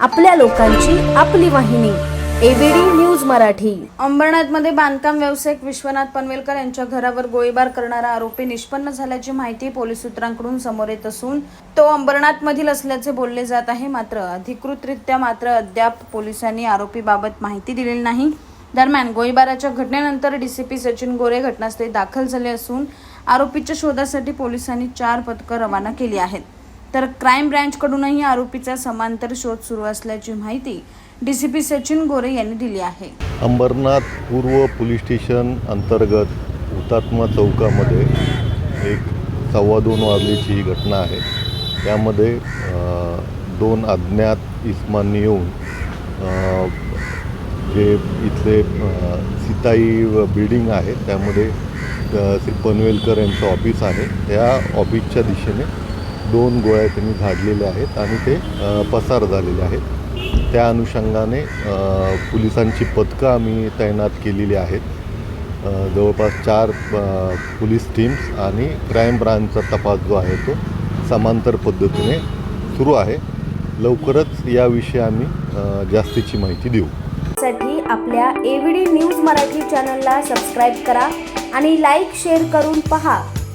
आपल्या लोकांची आपली वाहिनी एबीडी न्यूज मराठी. अंबरनाथमध्ये बांधकाम व्यावसायिक विश्वनाथ पनवेलकर यांच्या घरावर गोळीबार करणारा आरोपी निष्पन्न झाल्याची माहिती पोलीस सूत्रांकडून समोर येत असून तो अंबरनाथमधील असल्याचे बोलले जात आहे. मात्र अधिकृतरित्या मात्र अद्याप पोलिसांनी आरोपीबाबत माहिती दिलेली नाही. दरम्यान गोळीबाराच्या घटनेनंतर डीसीपी सचिन गोरे घटनास्थळी दाखल झाले असून आरोपीच्या शोधासाठी पोलिसांनी चार पथकं रवाना केली आहेत. तर क्राईम ब्रँचकडूनही आरोपीचा समांतर शोध सुरू असल्याची माहिती डीसीपी सचिन गोरे यांनी दिली आहे. अंबरनाथ पूर्व पोलीस स्टेशन अंतर्गत हुतात्मा चौकामध्ये एक सव्वा दोन वाजलीची ही घटना आहे. त्यामध्ये दोन अज्ञात इस्मांनी येऊन जे इथले सीताई व बिल्डिंग आहे त्यामध्ये श्री पनवेलकर यांचं ऑफिस आहे. त्या ऑफिसच्या दिशेने दोन गोळ्या त्यांनी झाडलेल्या आहेत आणि ते पसार झालेले आहेत. त्या अनुषंगाने पोलिसांची पथकं आम्ही तैनात केलेली आहेत. जवळपास चार पोलीस टीम्स आणि क्राईम ब्रांचचा तपास जो आहे तो समांतर पद्धतीने सुरू आहे. लवकरच याविषयी आम्ही जास्तीची माहिती देऊ. साठी आपल्या एव्हीडी न्यूज मराठी चॅनलला सबस्क्राईब करा आणि लाईक शेअर करून पहा.